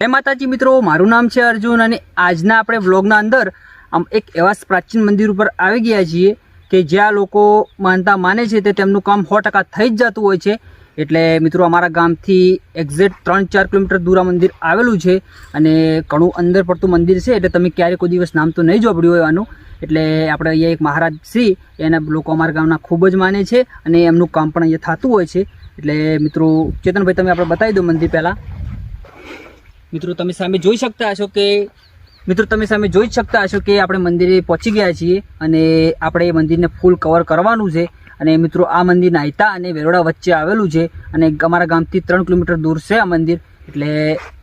જય માતાજી મિત્રો, મારું નામ છે અર્જુન અને આજના આપણે વ્લોગના અંદર આમ એક એવા પ્રાચીન મંદિર ઉપર આવી ગયા છીએ કે જ્યાં લોકો માનતા માને છે તે તેમનું કામ સો ટકા થઈ જ જતું હોય છે. એટલે મિત્રો, અમારા ગામથી એક્ઝેક્ટ ત્રણ ચાર કિલોમીટર દૂર આ મંદિર આવેલું છે અને ઘણું અંદર પડતું મંદિર છે, એટલે તમે ક્યારેય કોઈ દિવસ નામ તો નહીં જોબડ્યું હોય આનું. એટલે આપણે અહીંયા એક મહારાજ શ્રી, એના લોકો અમારા ગામના ખૂબ જ માને છે અને એમનું કામ પણ અહીંયા થતું હોય છે. એટલે મિત્રો, ચેતનભાઈ, તમે આપણે બતાવી દો મંદિર પહેલાં. મિત્રો, તમે સામે જોઈ શકતા હશો કે, મિત્રો, તમે સામે જોઈ જ શકતા હશો કે આપણે મંદિરે પહોંચી ગયા છીએ અને આપણે મંદિરને ફૂલ કવર કરવાનું છે. અને મિત્રો, આ મંદિર નાયતા અને વેરોડા વચ્ચે આવેલું છે અને અમારા ગામથી ત્રણ કિલોમીટર દૂર છે આ મંદિર. એટલે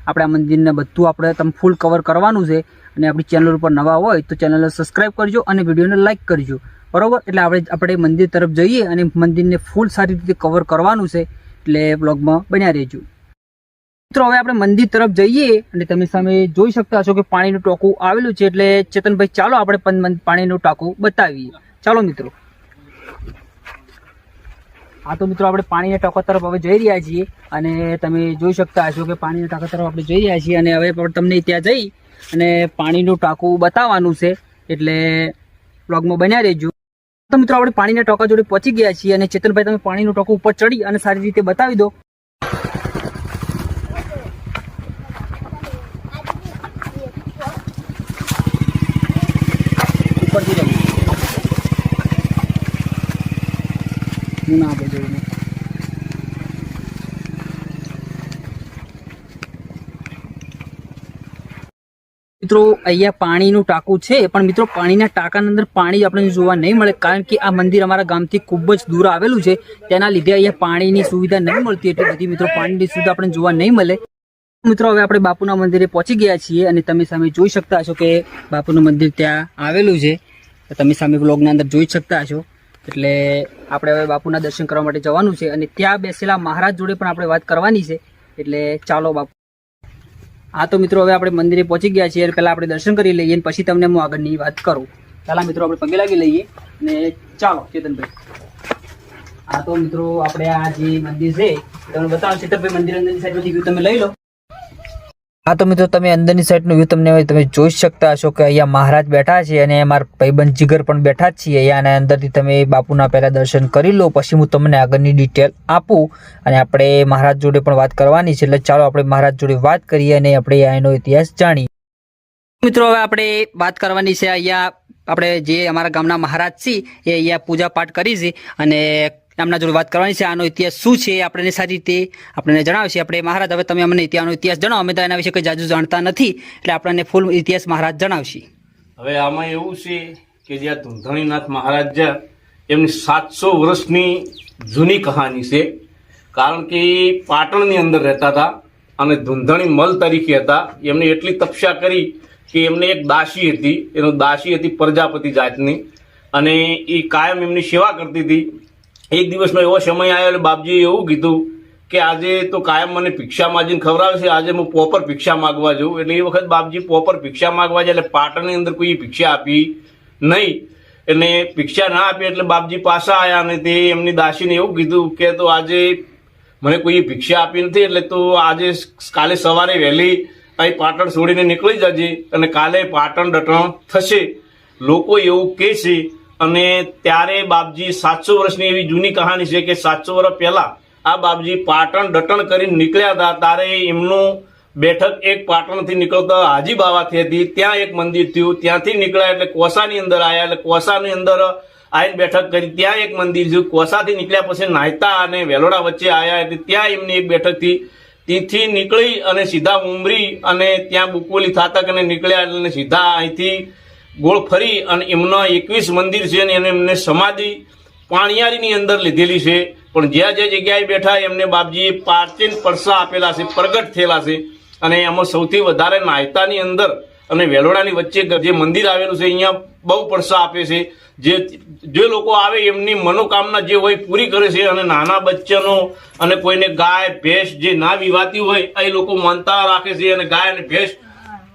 આપણે આ મંદિરને બધું આપણે તમે ફૂલ કવર કરવાનું છે. અને આપણી ચેનલ ઉપર નવા હોય તો ચેનલને સબસ્ક્રાઈબ કરજો અને વિડીયોને લાઇક કરજો. બરાબર? એટલે આપણે આપણે મંદિર તરફ જઈએ અને મંદિરને ફૂલ સારી રીતે કવર કરવાનું છે. એટલે બ્લોગમાં બન્યા રહેજો. મિત્રો, હવે આપણે મંદિર તરફ જઈએ અને તમે સામે જોઈ શકતા હશો કે પાણીનું ટાંકું આવેલું છે એટલે ચેતનભાઈ, ચાલો આપણે પણ પાણીનું ટાંકું બતાવીએ. ચાલો મિત્રો. હા, તો મિત્રો, આપણે પાણીના ટાંકા તરફ હવે જઈ રહ્યા છીએ અને તમે જોઈ શકતા હશો કે પાણીના ટાંકા તરફ આપણે જઈ રહ્યા છીએ અને હવે તમને ત્યાં જઈ અને પાણીનું ટાંકું બતાવવાનું છે એટલે બ્લોગમાં બન્યા રહેજો. તો મિત્રો, આપણે પાણીના ટાંકા જોડે પહોંચી ગયા છીએ અને ચેતનભાઈ, તમે પાણીનું ટાંકું ઉપર ચડી અને સારી રીતે બતાવી દો. ઉપરથી રહી હું ના આપે મિત્રો, અહીંયા પાણીનું ટાંકું છે, પણ મિત્રો, પાણીના ટાંકાની અંદર પાણી આપણને જોવા નહીં મળે, કારણ કે આ મંદિર અમારા ગામથી ખૂબ જ દૂર આવેલું છે. તેના લીધે અહીંયા પાણીની સુવિધા નહીં મળતી, એટલે બધી મિત્રો પાણીની સુવિધા આપણને જોવા નહીં મળે. મિત્રો, હવે આપણે બાપુના મંદિરે પહોંચી ગયા છીએ અને તમે સામે જોઈ શકતા હશો કે બાપુનું મંદિર ત્યાં આવેલું છે. તમે સામે બ્લોગના અંદર જોઈ શકતા હશો. એટલે આપણે હવે બાપુના દર્શન કરવા માટે જવાનું છે અને ત્યાં બેસેલા મહારાજ જોડે પણ આપણે વાત કરવાની છે. એટલે ચાલો બાપુ. હા, તો મિત્રો, હવે આપણે મંદિરે પહોંચી ગયા છીએ પહેલાં આપણે દર્શન કરી લઈએ અને પછી તમને હું આગળની વાત કરું. પહેલાં મિત્રો, આપણે પગે લાગી લઈએ અને ચાલો ચેતનભાઈ હા, તો મિત્રો, આપણે આ જે મંદિર છે તમને બતાવો ચેતનભાઈ મંદિર અંદર સાઈડ વ્યૂ તમે લઈ લો. હા, તો મિત્રો, તમે અંદરની સાઈડનું વ્યૂ તમને તમે જોઈ શકતા હશો કે અહીંયા મહારાજ બેઠા છે અને મારા ભાઈબંધ જીગર પણ બેઠા જ છીએ. અહીંયા અંદરથી તમે બાપુના પહેલા દર્શન કરી લો, પછી હું તમને આગળની ડિટેલ આપું અને આપણે મહારાજ જોડે પણ વાત કરવાની છે. એટલે ચાલો આપણે મહારાજ જોડે વાત કરીએ અને આપણે એનો ઇતિહાસ જાણીએ. મિત્રો, હવે આપણે વાત કરવાની છે અહીંયા, આપણે જે અમારા ગામના મહારાજ છે એ અહીંયા પૂજા પાઠ કરી છે અને એમના જોડે વાત કરવાની છે. આનો ઇતિહાસ શું છે આપણે સારી રીતે આપણને જણાવશે આપણે મહારાજ, હવે તમે અમને ત્યાંનો ઇતિહાસ જણાવો. અમે તો એના વિશે કંઈ જાજુ જાણતા નથી, એટલે આપણને ફૂલ ઇતિહાસ મહારાજ જણાવશે. હવે આમાં એવું છે કે જ્યાં ધૂંધણીનાથ મહારાજ એમની સાતસો વર્ષની જૂની કહાની છે. કારણ કે પાટણની અંદર રહેતા હતા અને ધૂંધણી મલ તરીકે હતા. એમને એટલી તપસ્યા કરી કે એમને એક દાસી હતી. એનો દાસી હતી પ્રજાપતિ જાતની. અને એ કાયમ એમની સેવા કરતી હતી. એક દિવસનો એવો સમય આવ્યો એટલે બાપજીએ એવું કીધું કે આજે તો કાયમ મને ભિક્ષા માજીને ખવડાવે છે આજે હું પોપર ભિક્ષા માગવા જઉં. એટલે એ વખત બાપજી પોપર ભિક્ષા માગવા જાય એટલે પાટણની અંદર કોઈ ભિક્ષા આપી નહીં. એટલે ભિક્ષા ના આપી એટલે બાપજી પાછા આવ્યા અને તે એમની દાસીને એવું કીધું કે તો આજે મને કોઈ ભિક્ષા આપી નથી, એટલે તો આજે કાલે સવારે વહેલી અહીં પાટણ છોડીને નીકળી જજે અને કાલે પાટણ ડટણ થશે. લોકો એવું કહે છે અને ત્યારે બાપજી સાતસો વર્ષની એવી જૂની કહાની છે કે સાતસો વર્ષ પહેલા આ બાપજી પાટણ ડટણ કરીને નીકળ્યા હતા. ત્યારે એમનું બેઠક એક પાટણથી નીકળતા હાજી બાવાથી હતી. ત્યાં એક મંદિર થયું. ત્યાંથી નીકળ્યા એટલે કોસાની અંદર આવ્યા એટલે કોસાની અંદર આવીને બેઠક કરી. ત્યાં એક મંદિર થયું. કોસાથી નીકળ્યા પછી નાયતા અને વેલોડા વચ્ચે આવ્યા એટલે ત્યાં એમની એક બેઠકથી ત્યાંથી નીકળી અને સીધા ઉમરી અને ત્યાં બુકવલી થાતક અને નીકળ્યા એટલે સીધા અહીંથી ગોળ ફરી અને એમના એકવીસ મંદિર છે અને એમને સમાધિ પાણિયારીની અંદર લીધેલી છે. પણ જ્યાં જે જગ્યાએ બેઠા એમને બાપજીએ પાર્ચીન પરસા આપેલા છે, પ્રગટ થયેલા છે. અને એમાં સૌથી વધારે નાયતાની અંદર અને વેલોડાની વચ્ચે જે મંદિર આવેલું છે, અહીંયા બહુ પરસા આપે છે. જે જે લોકો આવે એમની મનોકામના જે હોય પૂરી કરે છે અને નાના બચ્ચાનો અને કોઈને ગાય, ભેંસ જે ના વિવાતી હોય, એ લોકો માનતા રાખે છે અને ગાય અને ભેંસ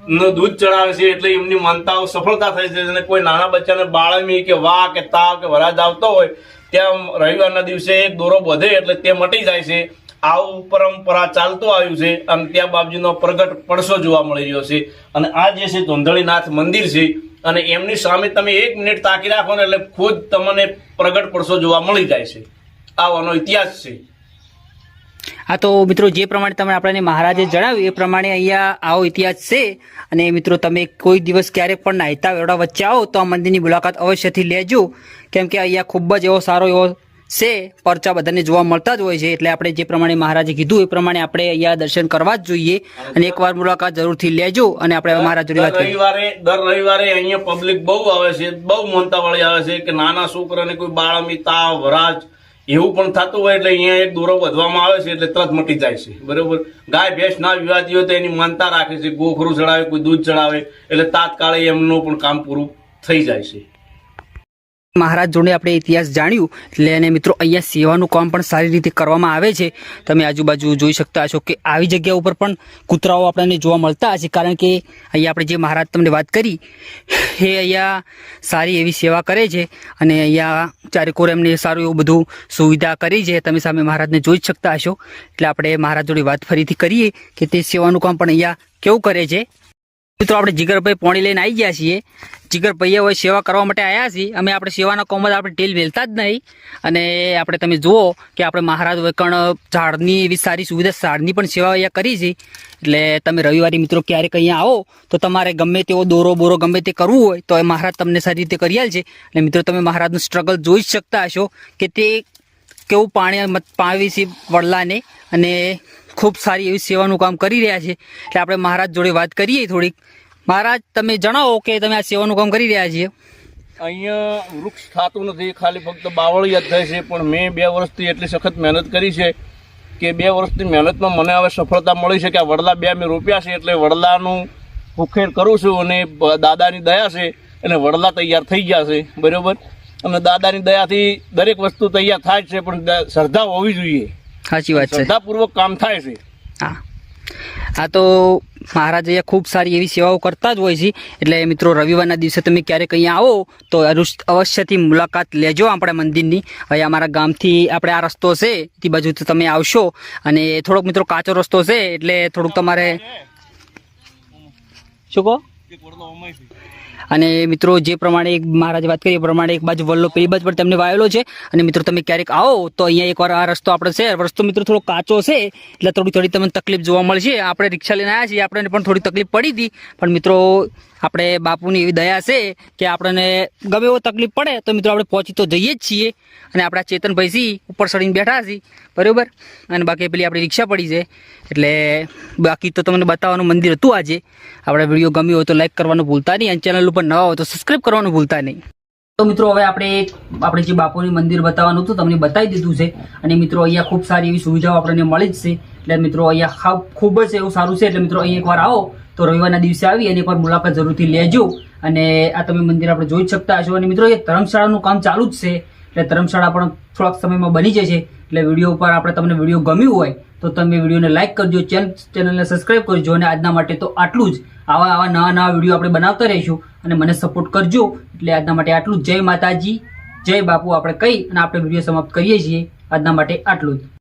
દૂધ ચડાવે છે એટલે એમની માનતાઓ સફળતા થઈ છે. અને કોઈ નાના બચ્ચાને બાળમી કે વા કે તાવ કે વરાજ આવતો હોય, ત્યાં રવિવારના દિવસે એક દોરો બધે એટલે તે મટી જાય છે. આવું પરંપરા ચાલતો આવ્યું છે અને ત્યાં બાપજીનો પ્રગટ પડસો જોવા મળી રહ્યો છે. અને આ જે છે ધોંધળીનાથ મંદિર છે અને એમની સામે તમે એક મિનિટ તાકી રાખો ને એટલે ખુદ તમને પ્રગટ પડસો જોવા મળી જાય છે. આવવાનો ઇતિહાસ છે. હા, તો મિત્રો, જે પ્રમાણે તમે આપણને મહારાજે જણાવ્યું, એ પ્રમાણે અહીંયા આવો ઇતિહાસ છે. અને મિત્રો, તમે કોઈ દિવસ ક્યારેક પણ નાહતા વેરોડા વચ્ચે આવો, તો આ મંદિરની મુલાકાત અવશ્યથી લેજો. કેમ કે અહીંયા ખૂબ જ એવો સારો એવો છે. પરચા બધાને જોવા મળતા જ હોય છે. એટલે આપણે જે પ્રમાણે મહારાજે કીધું, એ પ્રમાણે આપણે અહીંયા દર્શન કરવા જ જોઈએ. અને એકવાર મુલાકાત જરૂરથી લેજો અને આપણે મહારાજ જોડે વાત રવિવારે, દર રવિવારે અહીંયા પબ્લિક બહુ આવે છે. બહુ મનતા વાળી આવે છે કે નાના છોકરાને કોઈ બાળમી, તાવ વરાજ એવું પણ થતું હોય એટલે અહીંયા એક દોરો વધવામાં આવે છે એટલે તરત મટી જાય છે. બરોબર? ગાય ભેંસ ના વિવાદી હોય તો એની માનતા રાખે છે. ગોખરું ચડાવે, કોઈ દૂધ ચડાવે, એટલે તાત્કાલિક એમનું પણ કામ પૂરું થઈ જાય છે. મહારાજ જોડે આપણે ઇતિહાસ જાણ્યું એટલે અને મિત્રો અહીંયા સેવાનું કામ પણ સારી રીતે કરવામાં આવે છે. તમે આજુબાજુ જોઈ શકતા હશો કે આવી જગ્યા ઉપર પણ કૂતરાઓ આપણને જોવા મળતા હશે. કારણ કે અહીંયા આપણે જે મહારાજ તમને વાત કરી, એ અહીંયા સારી એવી સેવા કરે છે અને અહીંયા ચારેકોર એમને સારું એવું બધું સુવિધા કરી છે. તમે સામે મહારાજને જોઈ શકતા હશો. એટલે આપણે મહારાજ જોડે વાત ફરીથી કરીએ કે તે સેવાનું કામ પણ અહીંયા કેવું કરે છે? મિત્રો, આપણે જીગરભાઈ પોણી લઈને આવી ગયા છીએ. જીગરભાઈએ હવે સેવા કરવા માટે આવ્યા છીએ. અમે આપણે સેવાના કોમમાં આપણે ટેલ વેલતા જ નહીં. અને આપણે તમે જુઓ કે આપણે મહારાજ વૈકણ ઝાડની એવી સારી સુવિધા, ઝાડની પણ સેવા અહીંયા કરી છે. એટલે તમે રવિવારે મિત્રો ક્યારેક અહીંયા આવો, તો તમારે ગમે તેવો દોરો બોરો ગમે તે કરવું હોય, તો એ મહારાજ તમને સારી રીતે કરી છે. અને મિત્રો, તમે મહારાજનું સ્ટ્રગલ જોઈ શકતા હશો કે તે કેવું પાણી પાવી છે વડલાને. અને ખૂબ સારી એવી સેવાનું કામ કરી રહ્યા છે. એટલે આપણે મહારાજ જોડે વાત કરીએ થોડીક. મહારાજ, તમે જણાવો કે તમે આ સેવાનું કામ કરી રહ્યા છીએ. અહીંયા વૃક્ષ થતું નથી, ખાલી ફક્ત બાવળિયા જ થાય છે, પણ મેં બે વર્ષથી એટલી સખત મહેનત કરી છે કે બે વર્ષની મહેનતમાં મને હવે સફળતા મળી છે કે આ વડલા બે મેં રોપ્યા છે, એટલે વડલાનું ઉખેર કરું છું અને દાદાની દયા છે એને વડલા તૈયાર થઈ ગયા છે, બરાબર? અને દાદાની દયાથી દરેક વસ્તુ તૈયાર થાય છે, પણ શ્રદ્ધા હોવી જોઈએ. સાચી વાત છે. શ્રદ્ધાપૂર્વક કામ થાય છે. હા. આ તો મહારાજ અહીંયા ખૂબ સારી એવી સેવાઓ કરતા જ હોય છે. એટલે મિત્રો રવિવારના દિવસે તમે ક્યારેક અહીંયા આવો તો અવશ્યથી મુલાકાત લેજો આપણા મંદિરની. હવે અમારા ગામથી આપણે આ રસ્તો છે તે બાજુથી તમે આવશો. અને થોડોક મિત્રો કાચો રસ્તો છે એટલે થોડુંક તમારે શું કહો? અને મિત્રો, જે પ્રમાણે એક મહારાજ વાત કરી, એ પ્રમાણે એક બાજુ વલ્લો પેલી બાજુ પણ તેમને વાયેલો છે. અને મિત્રો, તમે ક્યારેક આવો, તો અહીંયા એકવાર આ રસ્તો આપણે છે. રસ્તો મિત્રો થોડો કાચો છે, એટલે થોડી થોડી તમને તકલીફ જોવા મળશે. આપણે રિક્ષા લઈને આવ્યા છીએ આપણને પણ થોડી તકલીફ પડી હતી. પણ મિત્રો આપણે બાપુની એવી દયા છે કે આપણને ગમે એવો તકલીફ પડે, તો મિત્રો આપણે પહોંચી તો જઈએ જ છીએ. અને આપણા ચેતનભાઈ સી ઉપર ચડીને બેઠા છીએ બરોબર? અને બાકી પેલી આપણી રિક્ષા પડી છે. એટલે બાકી તો તમને બતાવવાનું મંદિર હતું આજે. આપણે વીડિયો ગમ્યો હોય તો લાઈક કરવાનું ભૂલતા નહીં અને ચેનલ ઉપર નવા હોય તો સબસ્ક્રાઈબ કરવાનું ભૂલતા નહીં. તો મિત્રો હવે આપણે આપણે જે બાપુની મંદિર બતાવવાનું હતું તમને બતાવી દીધું છે. અને મિત્રો અહીંયા ખૂબ સારી એવી સુવિધાઓ આપણને મળી જ છે. એટલે મિત્રો અહીંયા ખૂબ જ એવું સારું છે. એટલે મિત્રો અહીં એકવાર આવો. તો રવિવારના દિવસે આવી અને એકવાર મુલાકાત જરૂરથી લેજો. અને આ તમે મંદિર આપણે જોઈ શકતા હશો. અને મિત્રો, એ ધર્મશાળાનું કામ ચાલુ જ છે. એટલે ધર્મશાળા પણ થોડાક સમયમાં બની જશે. એટલે વીડિયો ઉપર આપણે તમને વીડિયો ગમ્યું હોય, તો તમે વિડીયોને લાઇક કરજો ચેનલ ચેનલને સબસ્ક્રાઇબ કરજો. અને આજના માટે તો આટલું જ. આવા આવા નવા નવા વીડિયો આપણે બનાવતા રહીશું. અને મને સપોર્ટ કરજો. એટલે આજના માટે આટલું જય માતાજી. જય બાપુ. આપણે કહી અને આપણે વીડિયો સમાપ્ત કરીએ છીએ. આજના માટે આટલું જ.